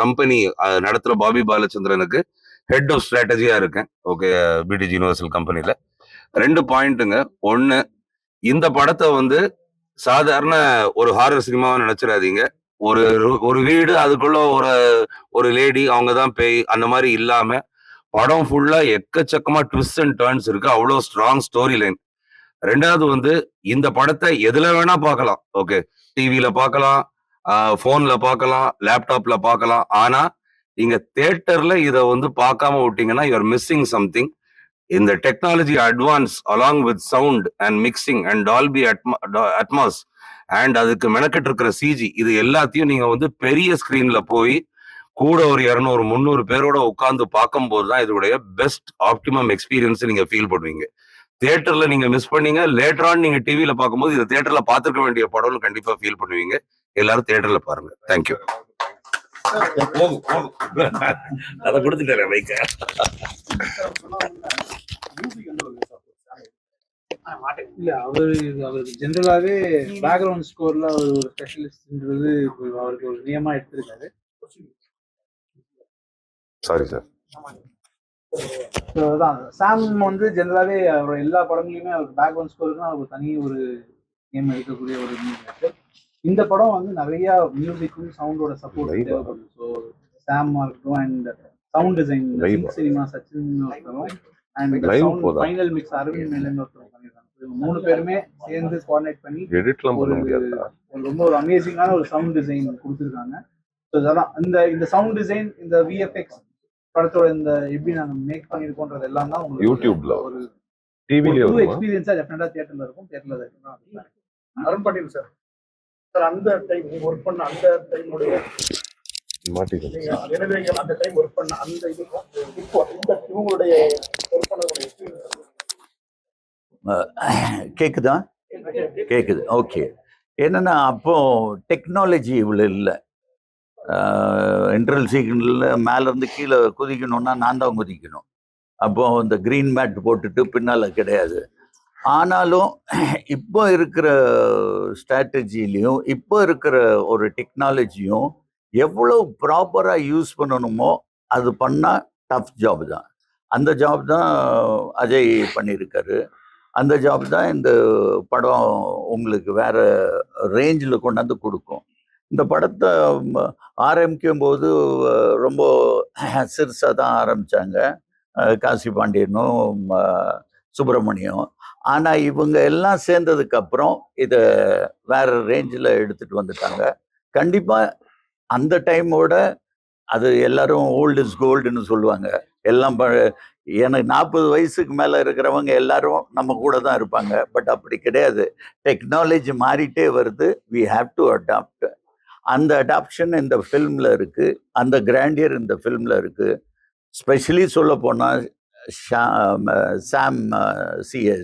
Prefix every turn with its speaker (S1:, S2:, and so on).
S1: Company நடத்துற Bobby பாலச்சந்திரனுக்கு head of ஸ்ட்ராட்டஜியா இருக்கேன். ஓகே பிடிஜி யூனிவர்சல் கம்பெனியில் ரெண்டு பாயிண்ட்டுங்க ஒன்னு இந்த படத்தை வந்து சாதாரண ஒரு ஹாரர் சினிமாவை நினைச்சிடாதீங்க. ஒரு ஒரு வீடு அதுக்குள்ள ஒரு ஒரு லேடி அவங்க தான் பேய் அந்த மாதிரி இல்லாம படம் ஃபுல்லா எக்கச்சக்கமா ட்விஸ்ட் அண்ட் டர்ன்ஸ் இருக்கு. அவ்வளோ ஸ்ட்ராங் ஸ்டோரி லைன் ரெண்டாவது வந்து இந்த படத்தை எதுல வேணா பார்க்கலாம். ஓகே டிவியில பார்க்கலாம். ஃபோன்ல பார்க்கலாம் லேப்டாப்ல பார்க்கலாம். ஆனா நீங்கள் தேட்டரில் இதை வந்து பார்க்காம விட்டீங்கன்னா யூஆர் மிஸ்ஸிங் சம்திங் இந்த technology advance along with sound and mixing and Dolby Atmos and அதுக்கு மெனக்கெட்டு இருக்கிற சிஜி இது எல்லாத்தையும் நீங்க வந்து பெரிய ஸ்கிரீன்ல போய் கூட ஒரு இரநூறு முந்நூறு பேரோட உட்காந்து பார்க்கும்போது தான் இதோடைய பெஸ்ட் ஆப்டிமம் எக்ஸ்பீரியன்ஸ் நீங்க ஃபீல் பண்ணுவீங்க. தேட்டரில் நீங்க மிஸ் பண்ணீங்க லேட்டரான் நீங்கள் நீங்க டிவியில பார்க்கும்போது இதை தேட்டரில் பார்த்துருக்க வேண்டிய படம்னு கண்டிப்பா ஃபீல் பண்ணுவீங்க. எல்லாரும் தியேட்டர்ல பாருங்க. தேங்க்யூ அதை கொடுத்துட்டேன் வைக்க
S2: இல்ல அவரு அவருக்கு ஜென்ரலாவே பேக்ரவுண்ட் ஸ்கோர்ல அவர் ஒரு ஸ்பெஷலிஸ்ட்ன்றது அவருக்கு ஒரு நியமா எடுத்திருக்காரு.
S1: சாரி சார்
S2: சாம் வந்து ஜென்ரலாவே அவர் எல்லா படங்களையுமே அவர் பேக்ரவுண்ட் ஸ்கோருக்கு அவர் தனி ஒரு நேம் எடுக்கக்கூடிய ஒரு மியூசிக் இந்த படம் வந்து நிறைய மியூசிக்கும் சவுண்டோட சப்போர்ட்? தேவைப்படுது ஸோ சாமா இருக்கட்டும் and sound design? Cinema Sachin ஒருத்தரும் and? Final mix Aravind Melan ஒருத்தர் பண்ணியிருக்காங்க. மூணு பேருமே சேர்ந்து கோஆர்டினேட் பண்ணி
S3: எடிட்லாம் பண்ண முடியாதா?
S2: ரொம்ப ஒரு அமேசிங்கான ஒரு சவுண்ட் டிசைன் கொடுத்துருக்காங்க. ஸோ அதான். இந்த இந்த சவுண்ட் டிசைன் இந்த விஎஃப்எக்ஸ் படத்தோட இந்த எப்படி நாங்க மேக் பண்ணிருக்கோன்றது எல்லாம் தான் உங்களுக்கு
S3: யூடியூப்ல
S2: ஒரு
S3: டிவிலே வருமா?
S2: எக்ஸ்பீரியன்ஸா டெஃபினட்டா தியேட்டர்ல இருக்கும். தியேட்டர்ல
S4: அருண் பாண்டியன் சார். சார் அந்த டைம் நீங்க ஒர்க் பண்ண அந்த டைமுடைய
S3: மாட்டிக்கிச்சு
S4: நீங்க நினைவுகள் அந்த டைம் ஒர்க் பண்ண அந்த இதுக்கும் இப்போ இந்த இவங்களுடைய ஒர்க் பண்ணக்கூடிய experience
S5: கேக்குதா? கேக்குது. ஓகே. என்னன்னா அப்போ டெக்னாலஜி இவ்வளோ இல்லை. இன்டர்வல் சீக்கிரத்தில் மேலேருந்து கீழே குதிக்கணும்னா நான் தான் குதிக்கணும். அப்போ இந்த க்ரீன் மேட் போட்டுட்டு பின்னால் கிடையாது. ஆனாலும் இப்போ இருக்கிற ஸ்ட்ராட்டஜிலையும் இப்போ இருக்கிற ஒரு டெக்னாலஜியும் எவ்வளோ ப்ராப்பராக யூஸ் பண்ணணுமோ அது பண்ணால் டஃப் ஜாப் தான். அந்த ஜாப் தான் அஜய் பண்ணியிருக்காரு. அந்த ஜாப் தான் இந்த படம் உங்களுக்கு வேற ரேஞ்சில் கொண்டாந்து கொடுக்கும். இந்த படத்தை ஆரம்பிக்கும் போது ரொம்ப சிறுசாக தான் ஆரம்பித்தாங்க காசி பாண்டியனும் சுப்பிரமணியம். ஆனால் இவங்க எல்லாம் சேர்ந்ததுக்கு அப்புறம் இதை வேற ரேஞ்சில் எடுத்துட்டு வந்துட்டாங்க. கண்டிப்பாக அந்த டைமோட அது எல்லாரும் ஓல்டு இஸ் கோல்டுன்னு சொல்லுவாங்க. எல்லாம் ப- எனக்கு நாற்பது வயசுக்கு மேலே இருக்கிறவங்க எல்லாரும் நம்ம கூட தான் இருப்பாங்க. பட் அப்படி கிடையாது. டெக்னாலஜி மாறிட்டே வருது. வி ஹாவ் டு அடாப்ட் அந்த அடாப்ஷன் இந்த ஃபில்மில் இருக்குது அந்த கிராண்டியர் இந்த ஃபில்மில் இருக்குது ஸ்பெஷலி சொல்ல போனால் சாம் சிஎஸ்